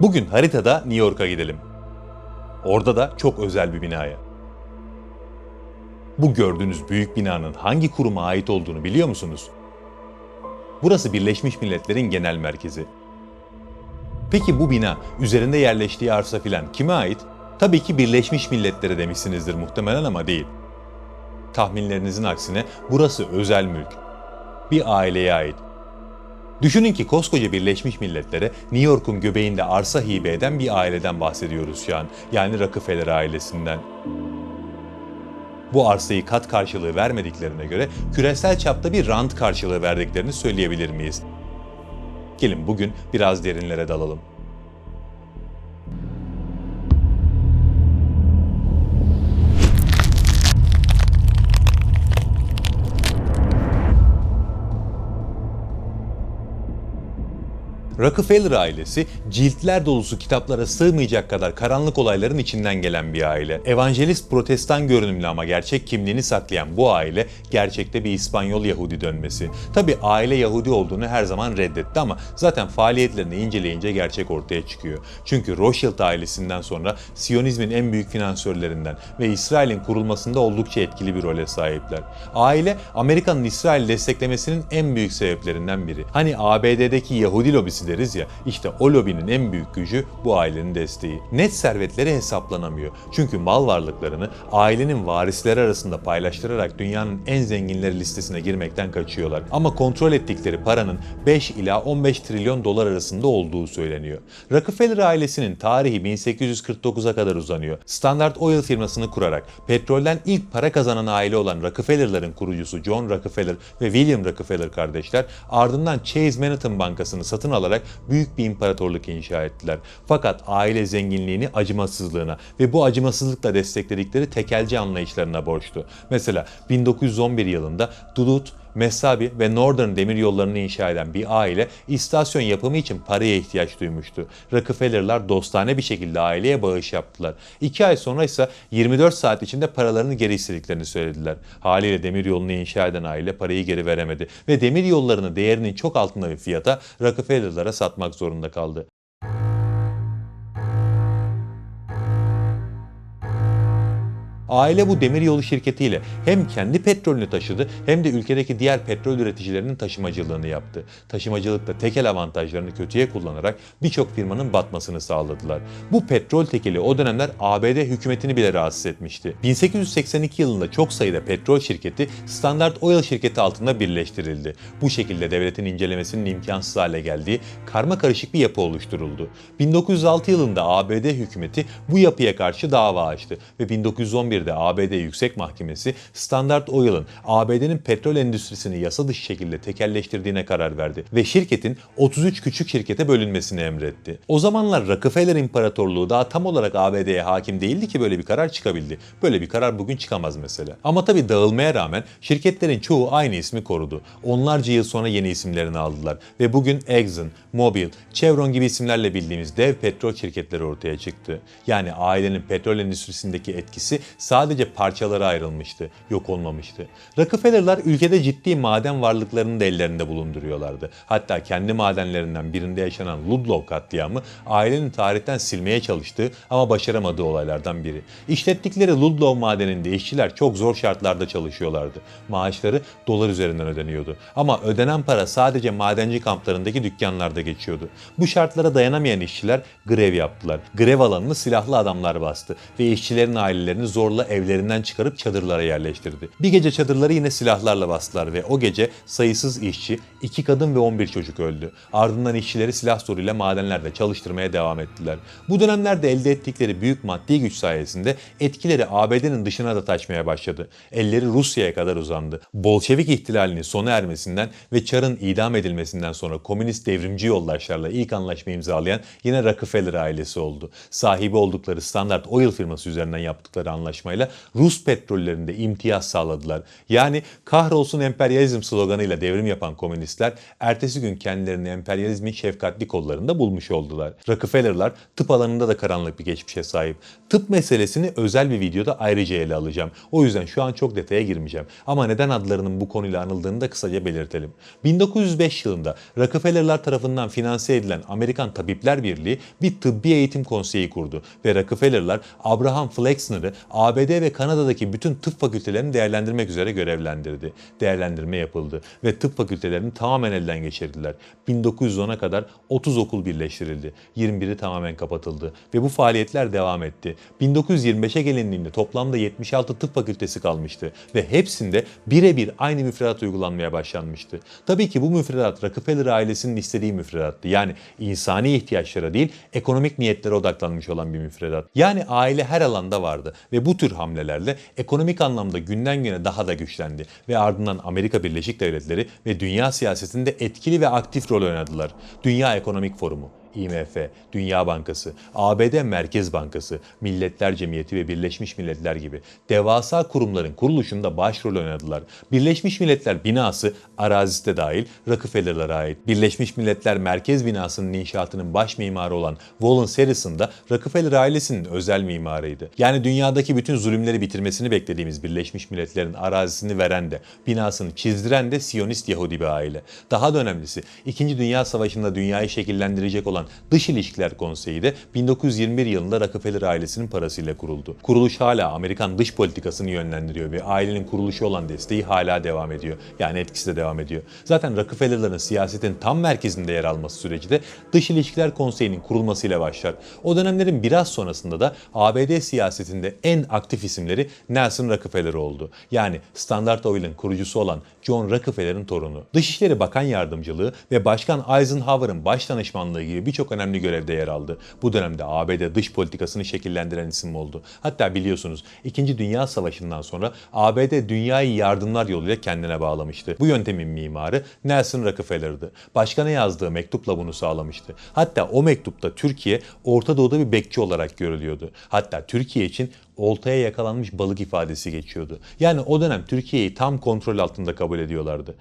Bugün haritada New York'a gidelim. Orada da çok özel bir binaya. Bu gördüğünüz büyük binanın hangi kuruma ait olduğunu biliyor musunuz? Burası Birleşmiş Milletler'in genel merkezi. Peki bu bina, üzerinde yerleştiği arsa filan kime ait? Tabii ki Birleşmiş Milletler'e demişsinizdir muhtemelen ama değil. Tahminlerinizin aksine burası özel mülk. Bir aileye ait. Düşünün ki koskoca Birleşmiş Milletler'e New York'un göbeğinde arsa hibe eden bir aileden bahsediyoruz şu an. Yani Rockefeller ailesinden. Bu arsayı kat karşılığı vermediklerine göre küresel çapta bir rant karşılığı verdiklerini söyleyebilir miyiz? Gelin bugün biraz derinlere dalalım. Rockefeller ailesi ciltler dolusu kitaplara sığmayacak kadar karanlık olayların içinden gelen bir aile. Evangelist protestan görünümlü ama gerçek kimliğini saklayan bu aile gerçekte bir İspanyol Yahudi dönmesi. Tabi aile Yahudi olduğunu her zaman reddetti ama zaten faaliyetlerini inceleyince gerçek ortaya çıkıyor. Çünkü Rothschild ailesinden sonra Siyonizmin en büyük finansörlerinden ve İsrail'in kurulmasında oldukça etkili bir role sahipler. Aile Amerika'nın İsrail desteklemesinin en büyük sebeplerinden biri. Hani ABD'deki Yahudi lobisi deriz ya, işte o lobinin en büyük gücü bu ailenin desteği. Net servetleri hesaplanamıyor. Çünkü mal varlıklarını ailenin varisleri arasında paylaştırarak dünyanın en zenginleri listesine girmekten kaçıyorlar. Ama kontrol ettikleri paranın 5 ila 15 trilyon dolar arasında olduğu söyleniyor. Rockefeller ailesinin tarihi 1849'a kadar uzanıyor. Standard Oil firmasını kurarak petrolden ilk para kazanan aile olan Rockefeller'ların kurucusu John Rockefeller ve William Rockefeller kardeşler ardından Chase Manhattan Bankası'nı satın alarak büyük bir imparatorluk inşa ettiler. Fakat aile zenginliğini acımasızlığına ve bu acımasızlıkla destekledikleri tekelci anlayışlarına borçlu. Mesela 1911 yılında Duluth, Mesabi ve Northern demir yollarını inşa eden bir aile istasyon yapımı için paraya ihtiyaç duymuştu. Rockefeller'lar dostane bir şekilde aileye bağış yaptılar. İki ay sonra ise 24 saat içinde paralarını geri istediklerini söylediler. Haliyle demir yolunu inşa eden aile parayı geri veremedi ve demir yollarını değerinin çok altında bir fiyata Rockefeller'lara satmak zorunda kaldı. Aile bu demiryolu şirketiyle hem kendi petrolünü taşıdı hem de ülkedeki diğer petrol üreticilerinin taşımacılığını yaptı. Taşımacılıkta tekel avantajlarını kötüye kullanarak birçok firmanın batmasını sağladılar. Bu petrol tekeli o dönemler ABD hükümetini bile rahatsız etmişti. 1882 yılında çok sayıda petrol şirketi Standard Oil şirketi altında birleştirildi. Bu şekilde devletin incelemesinin imkansız hale geldiği karma karışık bir yapı oluşturuldu. 1906 yılında ABD hükümeti bu yapıya karşı dava açtı ve 1911'de ABD Yüksek Mahkemesi Standard Oil'ın ABD'nin petrol endüstrisini yasa dışı şekilde tekelleştirdiğine karar verdi ve şirketin 33 küçük şirkete bölünmesini emretti. O zamanlar Rockefeller İmparatorluğu daha tam olarak ABD'ye hakim değildi ki böyle bir karar çıkabildi. Böyle bir karar bugün çıkamaz mesela. Ama tabii dağılmaya rağmen şirketlerin çoğu aynı ismi korudu. Onlarca yıl sonra yeni isimlerini aldılar ve bugün Exxon, Mobil, Chevron gibi isimlerle bildiğimiz dev petrol şirketleri ortaya çıktı. Yani ailenin petrol endüstrisindeki etkisi sadece parçalara ayrılmıştı, yok olmamıştı. Rockefeller'lar ülkede ciddi maden varlıklarını da ellerinde bulunduruyorlardı. Hatta kendi madenlerinden birinde yaşanan Ludlow katliamı ailenin tarihten silmeye çalıştığı ama başaramadığı olaylardan biri. İşlettikleri Ludlow madeninde işçiler çok zor şartlarda çalışıyorlardı. Maaşları dolar üzerinden ödeniyordu. Ama ödenen para sadece madenci kamplarındaki dükkanlarda geçiyordu. Bu şartlara dayanamayan işçiler grev yaptılar. Grev alanını silahlı adamlar bastı ve işçilerin ailelerini zorla evlerinden çıkarıp çadırlara yerleştirdi. Bir gece çadırları yine silahlarla bastılar ve o gece sayısız işçi, iki kadın ve 11 çocuk öldü. Ardından işçileri silah zoruyla madenlerde çalıştırmaya devam ettiler. Bu dönemlerde elde ettikleri büyük maddi güç sayesinde etkileri ABD'nin dışına da taşmaya başladı. Elleri Rusya'ya kadar uzandı. Bolşevik ihtilalinin sona ermesinden ve Çar'ın idam edilmesinden sonra komünist devrimci yoldaşlarla ilk anlaşma imzalayan yine Rockefeller ailesi oldu. Sahibi oldukları Standard Oil firması üzerinden yaptıkları anlaşma anlaşmayla Rus petrollerinde imtiyaz sağladılar. Yani kahrolsun emperyalizm sloganıyla devrim yapan komünistler ertesi gün kendilerini emperyalizmin şefkatli kollarında bulmuş oldular. Rockefeller'lar tıp alanında da karanlık bir geçmişe sahip. Tıp meselesini özel bir videoda ayrıca ele alacağım. O yüzden şu an çok detaya girmeyeceğim. Ama neden adlarının bu konuyla anıldığını da kısaca belirtelim. 1905 yılında Rockefeller'lar tarafından finanse edilen Amerikan Tabipler Birliği bir tıbbi eğitim konseyi kurdu ve Rockefeller'lar Abraham Flexner'ı ABD ve Kanada'daki bütün tıp fakültelerini değerlendirmek üzere görevlendirdi. Değerlendirme yapıldı ve tıp fakültelerini tamamen elden geçirdiler. 1910'a kadar 30 okul birleştirildi. 21'i tamamen kapatıldı ve bu faaliyetler devam etti. 1925'e gelindiğinde toplamda 76 tıp fakültesi kalmıştı ve hepsinde birebir aynı müfredat uygulanmaya başlanmıştı. Tabii ki bu müfredat Rockefeller ailesinin istediği müfredattı. Yani insani ihtiyaçlara değil ekonomik niyetlere odaklanmış olan bir müfredat. Yani aile her alanda vardı ve bu tür hamlelerle ekonomik anlamda günden güne daha da güçlendi ve ardından Amerika Birleşik Devletleri ve dünya siyasetinde etkili ve aktif rol oynadılar. Dünya Ekonomik Forumu, IMF, Dünya Bankası, ABD Merkez Bankası, Milletler Cemiyeti ve Birleşmiş Milletler gibi devasa kurumların kuruluşunda başrol oynadılar. Birleşmiş Milletler binası arazisi de dahil Rockefeller'lara ait. Birleşmiş Milletler Merkez binasının inşaatının baş mimarı olan Wallace Harrison da Rockefeller ailesinin özel mimarıydı. Yani dünyadaki bütün zulümleri bitirmesini beklediğimiz Birleşmiş Milletler'in arazisini veren de, binasını çizdiren de Siyonist Yahudi bir aile. Daha da önemlisi, İkinci Dünya Savaşı'nda dünyayı şekillendirecek olan Dış İlişkiler Konseyi de 1921 yılında Rockefeller ailesinin parasıyla kuruldu. Kuruluş hala Amerikan dış politikasını yönlendiriyor ve ailenin kuruluşu olan desteği hala devam ediyor. Yani etkisi de devam ediyor. Zaten Rockefeller'ların siyasetin tam merkezinde yer alması süreci de Dış İlişkiler Konseyi'nin kurulmasıyla başlar. O dönemlerin biraz sonrasında da ABD siyasetinde en aktif isimleri Nelson Rockefeller oldu. Yani Standard Oil'in kurucusu olan John Rockefeller'ın torunu. Dışişleri Bakan Yardımcılığı ve Başkan Eisenhower'ın baş danışmanlığı gibi birçok önemli görevde yer aldı. Bu dönemde ABD dış politikasını şekillendiren isim oldu. Hatta biliyorsunuz 2. Dünya Savaşı'ndan sonra ABD dünyayı yardımlar yoluyla kendine bağlamıştı. Bu yöntemin mimarı Nelson Rockefeller'dı. Başkana yazdığı mektupla bunu sağlamıştı. Hatta o mektupta Türkiye Orta Doğu'da bir bekçi olarak görülüyordu. Hatta Türkiye için oltaya yakalanmış balık ifadesi geçiyordu. Yani o dönem Türkiye'yi tam kontrol altında kabul ediyorlardı.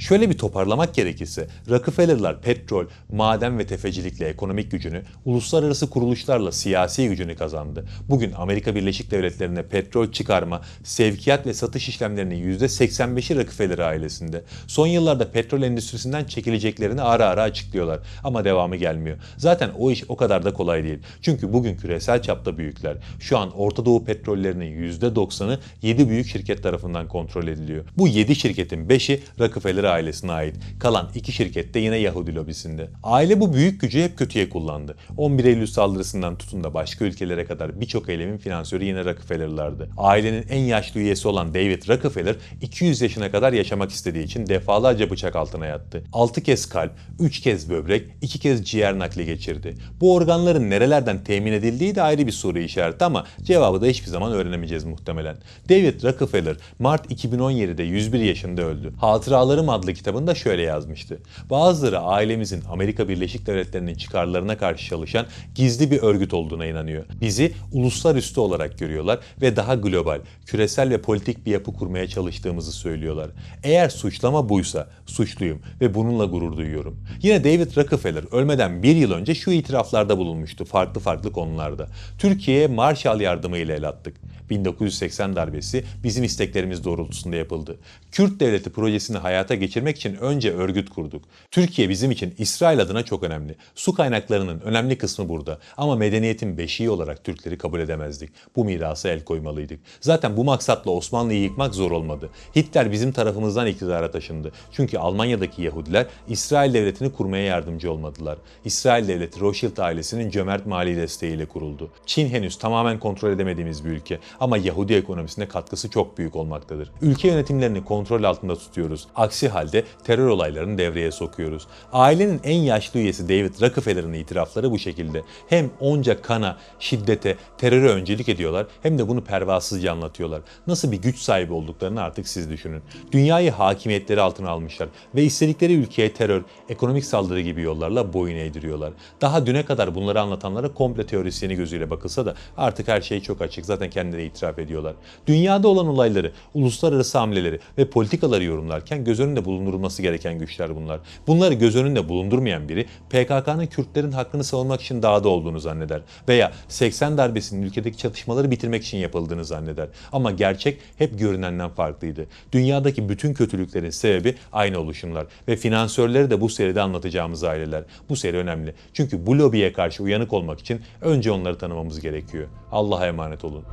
Şöyle bir toparlamak gerekirse Rockefeller'lar petrol, maden ve tefecilikle ekonomik gücünü, uluslararası kuruluşlarla siyasi gücünü kazandı. Bugün Amerika Birleşik Devletleri'ne petrol çıkarma, sevkiyat ve satış işlemlerinin %85'i Rockefeller ailesinde. Son yıllarda petrol endüstrisinden çekileceklerini ara ara açıklıyorlar ama devamı gelmiyor. Zaten o iş o kadar da kolay değil. Çünkü bugün küresel çapta büyükler. Şu an Orta Doğu petrollerinin %90'ı 7 büyük şirket tarafından kontrol ediliyor. Bu 7 şirketin 5'i Rockefeller ailesine ait. Kalan iki şirket de yine Yahudi lobisinde. Aile bu büyük gücü hep kötüye kullandı. 11 Eylül saldırısından tutun da başka ülkelere kadar birçok eylemin finansörü yine Rockefeller'lardı. Ailenin en yaşlı üyesi olan David Rockefeller 200 yaşına kadar yaşamak istediği için defalarca bıçak altına yattı. 6 kez kalp, 3 kez böbrek, 2 kez ciğer nakli geçirdi. Bu organların nerelerden temin edildiği de ayrı bir soru işareti ama cevabı da hiçbir zaman öğrenemeyeceğiz muhtemelen. David Rockefeller Mart 2017'de 101 yaşında öldü. Hatıralarım adlı kitabında şöyle yazmıştı. Bazıları ailemizin Amerika Birleşik Devletleri'nin çıkarlarına karşı çalışan gizli bir örgüt olduğuna inanıyor. Bizi uluslararası olarak görüyorlar ve daha global, küresel ve politik bir yapı kurmaya çalıştığımızı söylüyorlar. Eğer suçlama buysa suçluyum ve bununla gurur duyuyorum. Yine David Rockefeller ölmeden bir yıl önce şu itiraflarda bulunmuştu farklı farklı konularda. Türkiye'ye Marshall yardımı ile el attık. 1980 darbesi bizim isteklerimiz doğrultusunda yapıldı. Kürt devleti projesini hayata geçirmek için önce örgüt kurduk. Türkiye bizim için İsrail adına çok önemli. Su kaynaklarının önemli kısmı burada ama medeniyetin beşiği olarak Türkleri kabul edemezdik. Bu mirasa el koymalıydık. Zaten bu maksatla Osmanlı'yı yıkmak zor olmadı. Hitler bizim tarafımızdan iktidara taşındı. Çünkü Almanya'daki Yahudiler İsrail devletini kurmaya yardımcı olmadılar. İsrail devleti Rothschild ailesinin cömert mali desteğiyle kuruldu. Çin henüz tamamen kontrol edemediğimiz bir ülke ama Yahudi ekonomisine katkısı çok büyük olmaktadır. Ülke yönetimlerini kontrol altında tutuyoruz. Aksi halde terör olaylarını devreye sokuyoruz. Ailenin en yaşlı üyesi David Rockefeller'ın itirafları bu şekilde. Hem onca kana, şiddete, teröre öncelik ediyorlar hem de bunu pervasızca anlatıyorlar. Nasıl bir güç sahibi olduklarını artık siz düşünün. Dünyayı hakimiyetleri altına almışlar ve istedikleri ülkeye terör, ekonomik saldırı gibi yollarla boyun eğdiriyorlar. Daha düne kadar bunları anlatanlara komple teorisyeni gözüyle bakılsa da artık her şey çok açık. Zaten kendileri itiraf ediyorlar. Dünyada olan olayları, uluslararası hamleleri ve politikaları yorumlarken göz önünde bulundurulması gereken güçler bunlar. Bunları göz önünde bulundurmayan biri PKK'nın Kürtlerin hakkını savunmak için dağda olduğunu zanneder veya 80 darbesinin ülkedeki çatışmaları bitirmek için yapıldığını zanneder. Ama gerçek hep görünenden farklıydı. Dünyadaki bütün kötülüklerin sebebi aynı oluşumlar ve finansörleri de bu seride anlatacağımız aileler. Bu seri önemli. Çünkü bu lobiye karşı uyanık olmak için önce onları tanımamız gerekiyor. Allah'a emanet olun.